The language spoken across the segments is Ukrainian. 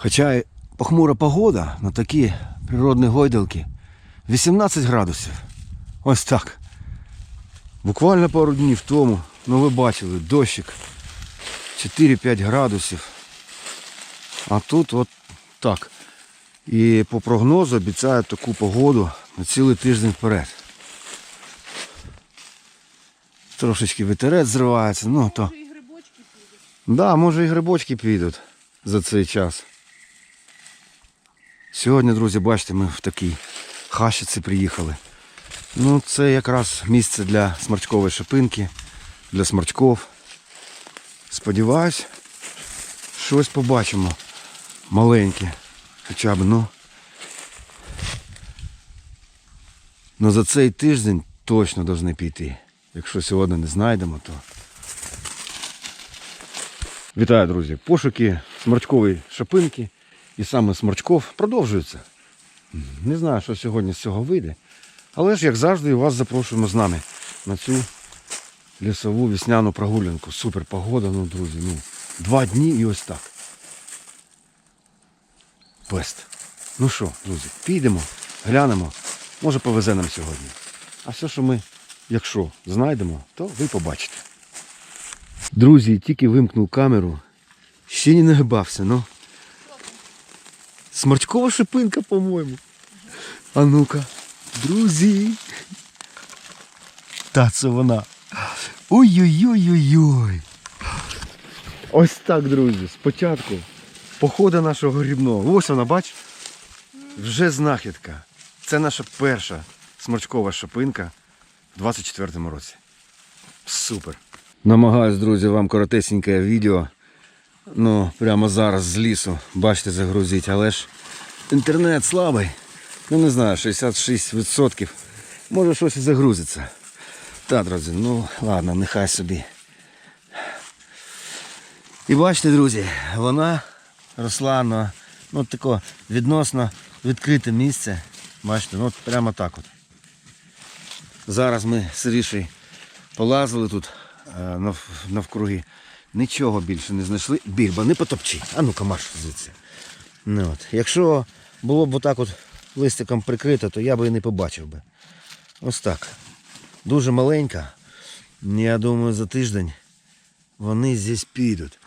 Хоча й похмура погода на такі природні гойдалки 18 градусів. Ось так. Буквально пару днів тому, ну ви бачили, дощик 4-5 градусів. А тут от так. І по прогнозу обіцяють таку погоду на цілий тиждень вперед. Трошечки вітерець зривається, ну то. І грибочки підуть. Да, може і грибочки підуть за цей час. Сьогодні, друзі, бачите, ми в такій хащиці приїхали. Ну, це якраз місце для сморчкової шипинки, для сморчков. Сподіваюсь, щось побачимо маленьке. Хоча б, ну. Ну за цей тиждень точно повинні піти. Якщо сьогодні не знайдемо, то. Вітаю, друзі! Пошуки сморчкової шапинки і саме сморчков продовжуються. Не знаю, що сьогодні з цього вийде. Але ж, як завжди, вас запрошуємо з нами на цю лісову весняну прогулянку. Супер погода, ну, друзі. Ну, два дні і ось так. Пест. Ну що, друзі, підемо, глянемо. Може повезе нам сьогодні. А все, що ми, якщо знайдемо, то ви побачите. Друзі, тільки вимкнув камеру. Ще не нагибався, ну. Сморчкова шипинка, по-моєму. А ну-ка. Друзі. Та це вона. Ой-ой-ой-ой-ой. Ось так, друзі. Спочатку походу нашого грібного. Ось вона, бач? Вже знахідка. Це наша перша сморчкова шипинка в 24-му році. Супер. Намагаюсь, друзі, вам коротесеньке відео. Ну, прямо зараз з лісу, бачите, загрузити, але ж інтернет слабий. Ну не знаю, 66%. Може щось і загрузиться. Так, друзі, ну ладно, нехай собі. І бачите, друзі, вона росла на ну, тако відносно відкрите місце. Бачите, ну прямо так от. Зараз ми з Рішею полазили тут е, нав, навкруги. Нічого більше не знайшли. Бігба, не потопчи. А ну-ка, марш звідси. Ну, от. Якщо було б отак от листиком прикрито, то я би і не побачив би. Ось так. Дуже маленька. Я думаю, за тиждень вони здесь підуть.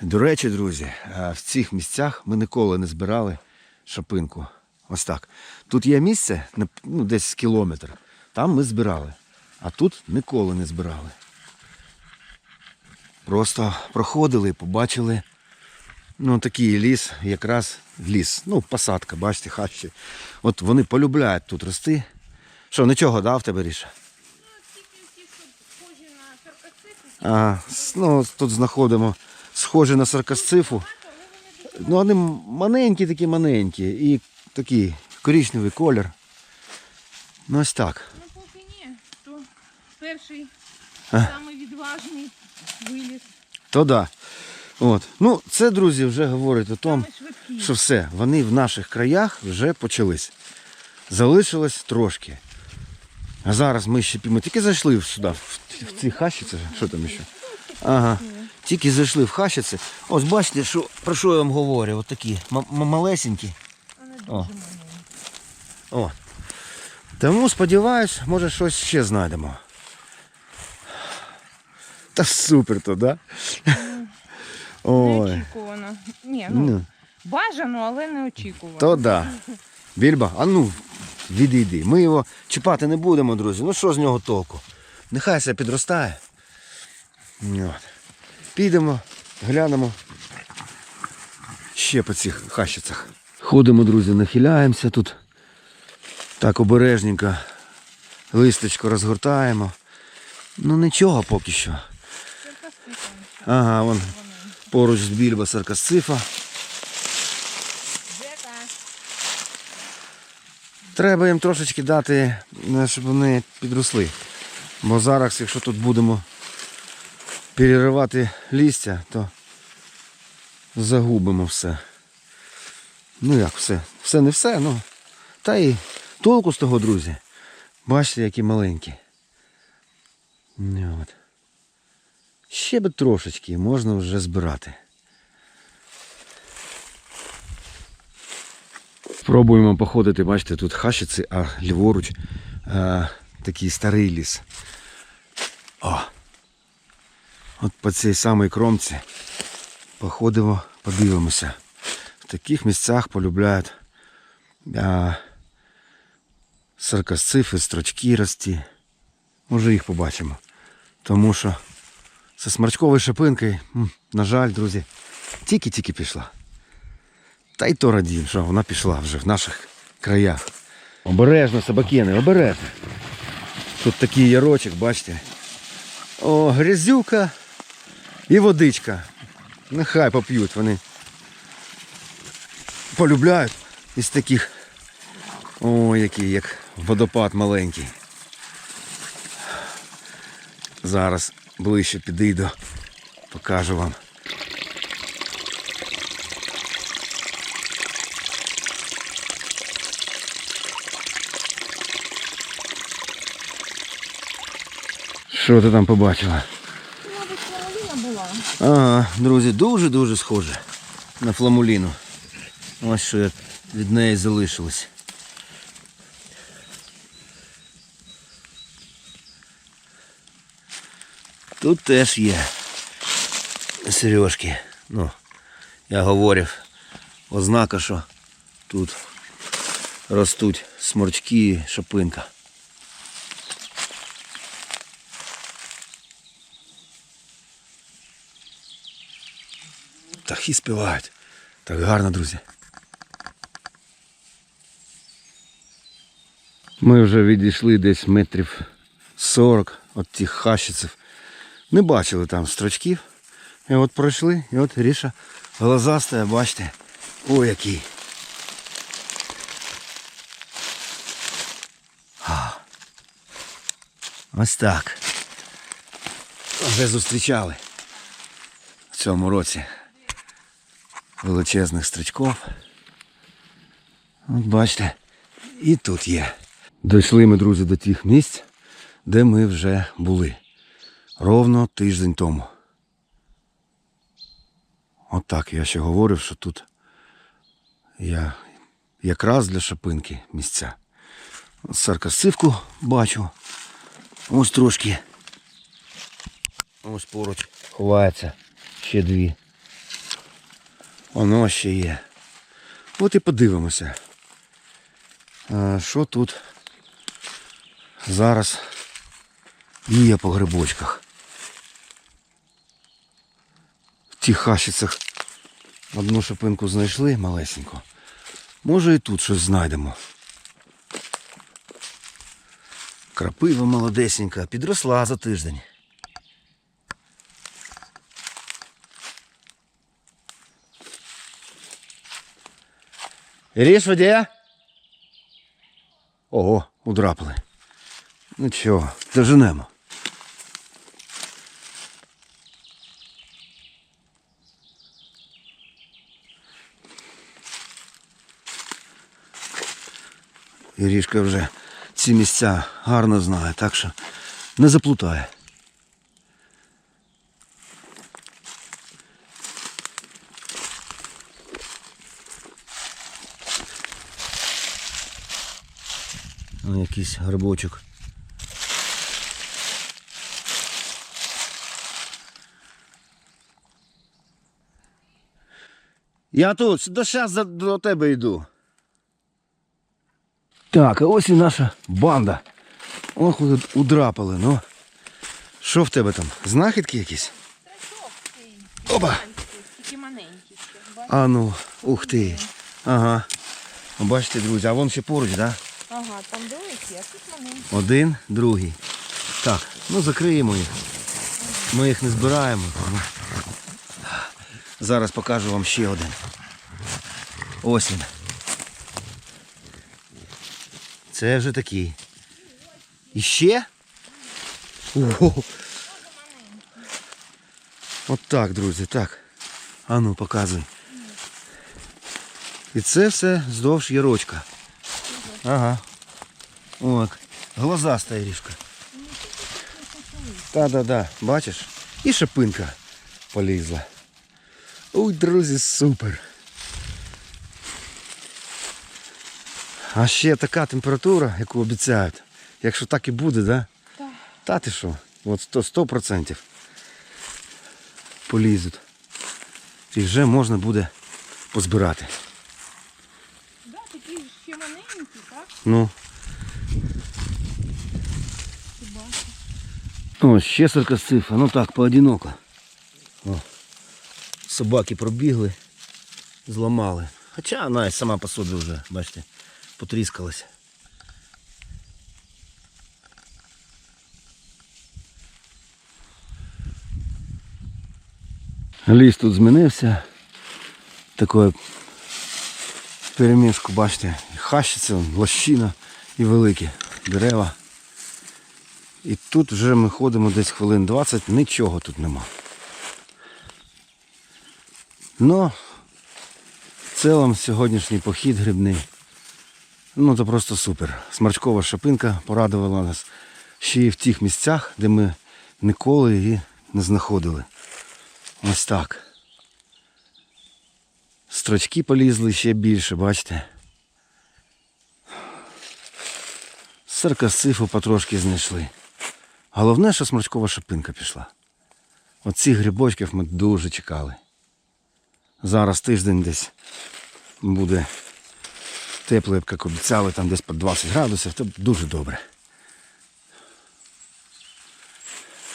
До речі, друзі, в цих місцях ми ніколи не збирали шапинку. Ось так. Тут є місце, ну, десь кілометр. Там ми збирали. А тут ніколи не збирали. Просто проходили побачили. Ну, такий ліс, якраз ліс. Ну, посадка, бачите, хащі. От вони полюбляють тут рости. Що, нічого дав тебе ріша? С- ну, тут знаходимо схожі на саркасцифу. Ну, вони маленькі, такі маленькі. І такий коричневий колір. Ну, ось так. Ну, поки ні, то перший, А. самий відважний виліз. То да. От. Ну, це, друзі, вже говорить о тому, що все, вони в наших краях вже почались. Залишилось трошки. А зараз ми ще ми тільки зайшли сюди, в, в ці хащиці. Що там ще? Ага. Тільки зайшли в хащиці. Ось бачите, що, про що я вам говорю? От такі малесенькі. О. О. Тому сподіваюсь, може щось ще знайдемо. Та супер то, да? Ой. Неочікувано. Ні, ну, Ну, бажано, але не очікувано. то да. Більба, а ну, відійди. Ми його чіпати не будемо, друзі. Ну що з нього толку? Нехай себе підростає. От. Підемо, глянемо. Ще по цих хащицях. Ходимо, друзі, нахиляємося тут. Так обережненько листочко розгортаємо. Ну нічого поки що. Ага, вон поруч з більба саркасцифа. Треба їм трошечки дати, е, щоб вони підросли. Бо зараз, якщо тут будемо переривати листя, то загубимо все. Ну як все? Все не все, ну. Та і толку з того, друзі. Бачите, які маленькі. Ну, От. Ще би трошечки можна вже збирати. Спробуємо походити, бачите, тут хащиці, а ліворуч е, такий старий ліс. О! От по цій самій кромці походимо, подивимося. В таких місцях полюбляють а, саркасцифи, строчки рості. Може їх побачимо. Тому що зі смарчковою шипинкою, м, на жаль, друзі, тільки-тільки пішла. Та й то радім, що вона пішла вже в наших краях. Обережно, собакени, обережно. Тут такий ярочок, бачите. О, грязюка і водичка. Нехай поп'ють вони. Полюбляють із таких. О, який, як водопад маленький. Зараз ближче підійду, покажу вам. Що ти там побачила? Мабуть, фламуліна була. Ага, друзі, дуже-дуже схоже на фламуліну. Ось що від неї залишилось. Тут теж є сережки. Ну, я говорив, ознака, що тут ростуть сморчки і шапинка. Птахи співають. Так гарно, друзі. Ми вже відійшли десь метрів 40 від тих хащиців. Не бачили там строчків. І от пройшли, і от Ріша глазастая, бачите. Ой, який. Ось так. Вже зустрічали в цьому році величезних стрічков. От бачите, і тут є. Дійшли ми, друзі, до тих місць, де ми вже були. Ровно тиждень тому. От так я ще говорив, що тут я якраз для шапинки місця. От Саркасивку бачу. Ось трошки. Ось поруч ховається ще дві. Воно ще є. От і подивимося. Що тут зараз є по грибочках. В тих хащицях одну шипинку знайшли малесеньку. Може і тут щось знайдемо. Крапива молодесенька, підросла за тиждень. Ріш воде? Ого, удрапали. Ну чого, доженемо. Ірішка вже ці місця гарно знає, так що не заплутає. Ось якийсь грибочок. Я тут, до зараз до тебе йду. Так, а ось і наша банда. Ох, ви удрапали, ну. Що в тебе там? Знахідки якісь? Опа! Бачиш? А ну, ух ти. Ага. Бачите, друзі, а вон ще поруч, так? Да? Ага, там великі, а тут маленькі. Один, другий. Так, ну закриємо їх. Ми їх не збираємо. Зараз покажу вам ще один. Ось він. Це вже такий. І ще? Ого. От так, друзі, так. А ну, показуй. І це все здовж ярочка. Ага. От. Глазаста ріжка. Та-да-да, бачиш? І шипинка полізла. Ой, друзі, супер. А ще така температура, яку обіцяють. Якщо так і буде, да? Так. Та ти що? От 100%, 100% полізуть. І вже можна буде позбирати. Да, такі ще маленькі, так? Ну. О, ще саркасцифа, ну так, поодиноко. О, собаки пробігли, зламали. Хоча вона і сама по собі вже, бачите, потріскалася. Ліс тут змінився. Такое перемішку, бачите, і хащиться, лощина і великі дерева. І тут вже ми ходимо десь хвилин 20, нічого тут нема. Ну, в цілому сьогоднішній похід грибний. Ну це просто супер. Смарчкова шапинка порадувала нас ще й в тих місцях, де ми ніколи її не знаходили. Ось так. Строчки полізли ще більше, бачите. Саркасифу потрошки знайшли. Головне, що сморчкова шипинка пішла. Оцих грибочків ми дуже чекали. Зараз тиждень десь буде тепло, як обіцяли, там десь по 20 градусів, то дуже добре.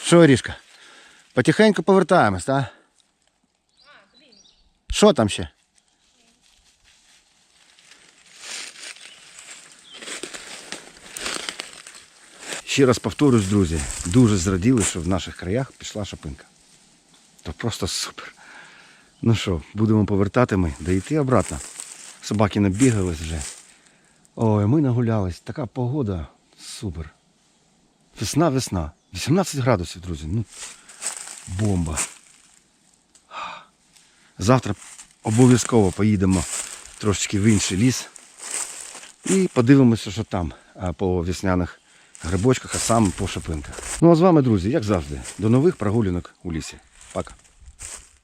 Що, Орішка? Потихеньку повертаємось, так? Що там ще? Ще раз повторюсь, друзі, дуже зраділи, що в наших краях пішла шапинка. То просто супер. Ну що, будемо повертати ми, да йти обратно. Собаки набігались вже. Ой, ми нагулялись. Така погода. Супер. Весна, весна. 18 градусів, друзі. Ну, бомба. Завтра обов'язково поїдемо трошечки в інший ліс і подивимося, що там по весняних грибочках, а саме по шипинках. Ну а з вами, друзі, як завжди, до нових прогулянок у лісі. Пока.